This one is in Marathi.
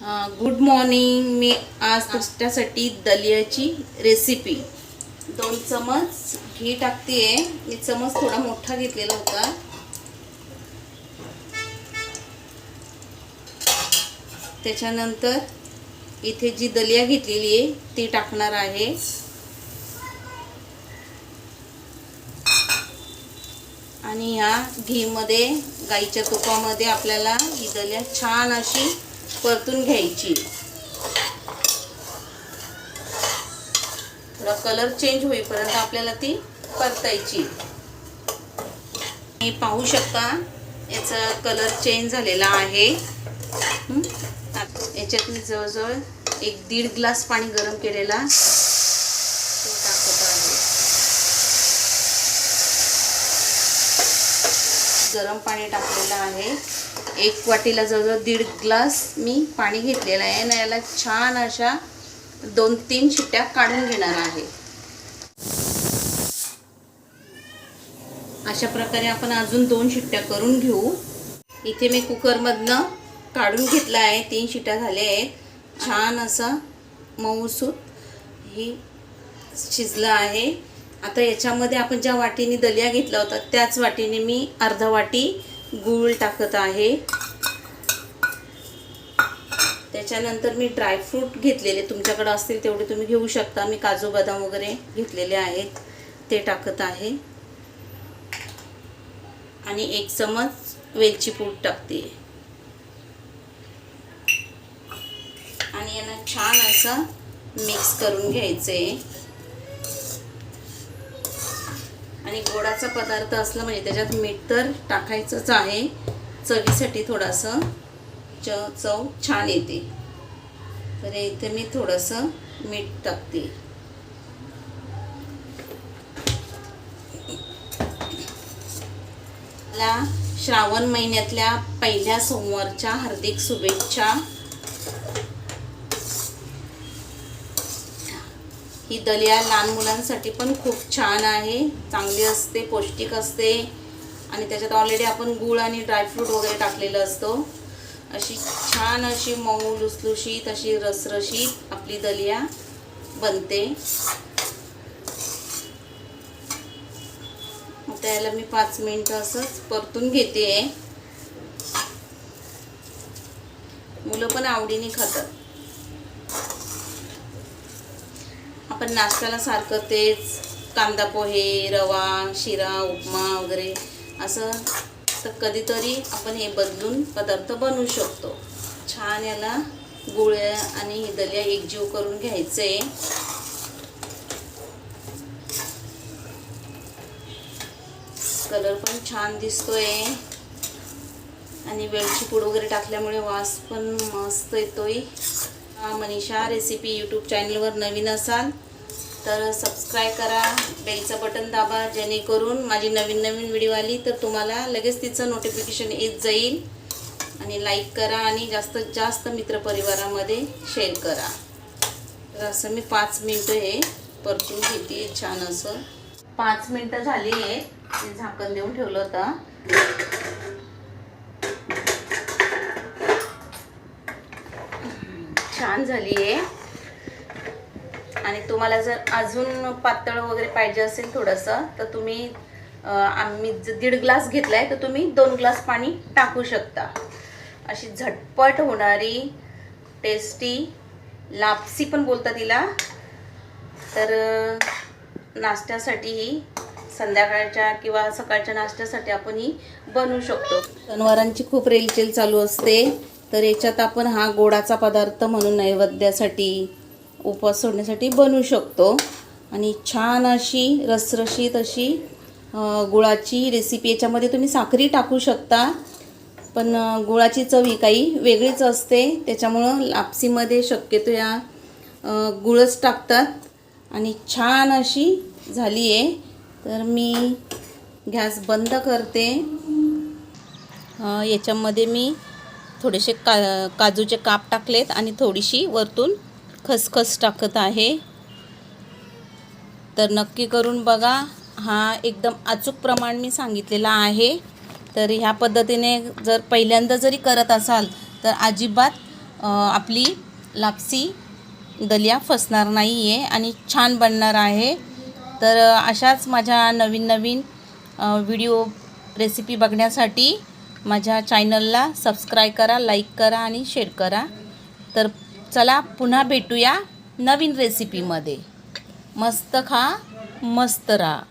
गुड मॉर्निंग मी आज तुमच्यासाठी दलियाची रेसिपी दोन चमच घी टाकते मी चमच थोडा मोठा घेतलेला होता. त्याच्यानंतर इथे जी दलिया घेतलेली आहे ती टाकणार आहे. आणि ह्या घीमध्ये गाईच्या तुपामध्ये आपल्याला ही दलिया छान अशी परतून घ्यायची. थोडा कलर चेंज होईपर्यंत आपल्याला ती परतायची. तुम्ही पाहू शकता याचा कलर चेंज झालेला आहे. हं? याच्यात मी जवळजवळ एक दीड ग्लास पाणी गरम केलेला तो टाकत आहे गरम पाणी टाकलेलं आहे. एक वाटीला जवळजवळ दीड ग्लास मी पाणी घेतलेलं आहे आणि याला छान अशा दोन तीन शिट्ट्या काढून घेणार आहे. अशा प्रकारे आपण अजून दोन शिट्ट्या करून घेऊ. इथे मी कुकरमधनं काढून घेतलं आहे. तीन शिट्ट्या झाल्या आहेत. छान असा मऊसूत ही शिजलं आहे. आता याच्यामध्ये आपण ज्या वाटीने दलिया घेतला होता त्याच वाटीने मी अर्धा वाटी गूळ टाकत आहे. त्याच्यानंतर मी ड्रायफ्रूट घेतलेले तुमच्याकडे असतील तेवढे तुम्ही घेऊ शकता. मी काजू बदाम वगैरे घेतलेले आहेत ते टाकत आहे. आणि एक चमच वेलची पूड टाकते. आणि यांना छान असं मिक्स करून घ्यायचं आहे आणि गोडाचा पदार्थ असला म्हणजे त्याच्यात मीठ तर टाकायचंच आहे. चवीसाठी थोडंसं च चव छान येते. तर इथे मी थोडंसं मीठ टाकते. मला श्रावण महिन्यातल्या पहिल्या सोमवारच्या हार्दिक शुभेच्छा. ही दलिया लहान मुलांसाठी पण खूप छान आहे. चांगली असते पौष्टिक असते. आणि त्याच्यात ऑलरेडी आपण गूळ आणि ड्रायफ्रूट वगैरे टाकलेलं असतो. अशी छान अशी मऊ लुसलुशीत अशी रसरशीत आपली दलिया बनते. त्याला मी पाच मिनटं असंच परतून घेते. मुलं पण आवडीने खातात. आपण नाश्त्याला सारखं तेच कांदा पोहे रवा शिरा उपमा वगैरे असं तर कधीतरी आपण हे बदलून पदार्थ बनवू शकतो. छान याला गुळ आणि दलिया एकजीव करून घ्यायचं. आहे कलर पण छान दिसतोय. आणि वेलची पूड वगैरे टाकल्यामुळे वास पण मस्त येतोय. मनीषा रेसिपी यूट्यूब चॅनलवर नवीन असाल तर सबस्क्राईब करा बेलचं बटन दाबा जेणेकरून माझी नवीन नवीन व्हिडिओ आली तर तुम्हाला लगेच तिचं नोटिफिकेशन येत जाईल. आणि लाईक करा आणि जास्तीत जास्त मित्रपरिवारामध्ये शेअर करा. तर असं मी पाच मिनटं हे परतून घेते छान असं. पाच मिनटं झाली आहे ते झाकण देऊन ठेवलं होतं. छान झाली आहे आणि तुम्हाला जर अजून पातळ वगैरे पाहिजे असेल थोडंसं तर तुम्ही आम्ही जर दीड ग्लास घेतला आहे तर तुम्ही दोन ग्लास पाणी टाकू शकता. अशी झटपट होणारी टेस्टी लापसी पण बोलता तिला. तर नाश्त्यासाठीही संध्याकाळच्या किंवा सकाळच्या नाश्त्यासाठी आपण ही बनवू शकतो. शनिवारांची खूप रेलचेल चालू असते. तर याच्यात आपण हा गोडाचा पदार्थ म्हणून नैवेद्यासाठी उपवास सोडण्यासाठी बनवू शकतो. आणि छान अशी रसरशीत अशी गुळाची रेसिपी याच्यामध्ये तुम्ही साखरी टाकू शकता. पण गुळाची चव ही काही वेगळीच असते. त्याच्यामुळं लापसीमध्ये शक्यतो या गुळच टाकतात. आणि छान अशी झाली आहे. तर मी गॅस बंद करते. याच्यामध्ये मी थोडेसे का काजूचे काप टाकलेत आणि थोडीशी वरतून खसखस टाकत आहे. तर नक्की करून बघा हा एकदम अचूक प्रमाण मी सांगितलेला आहे. तर ह्या पद्धतीने जर पहिल्यांदा जरी करत असाल तर अजिबात आपली लापसी दलिया फसणार नाही आहे आणि छान बनणार आहे. तर अशाच माझ्या नवीन नवीन व्हिडिओ रेसिपी बघण्यासाठी माझ्या चॅनलला सबस्क्राईब करा लाईक करा आणि शेअर करा. तर चला पुन्हा भेटूया नवीन रेसिपीमध्ये मस्त खा मस्त राहा.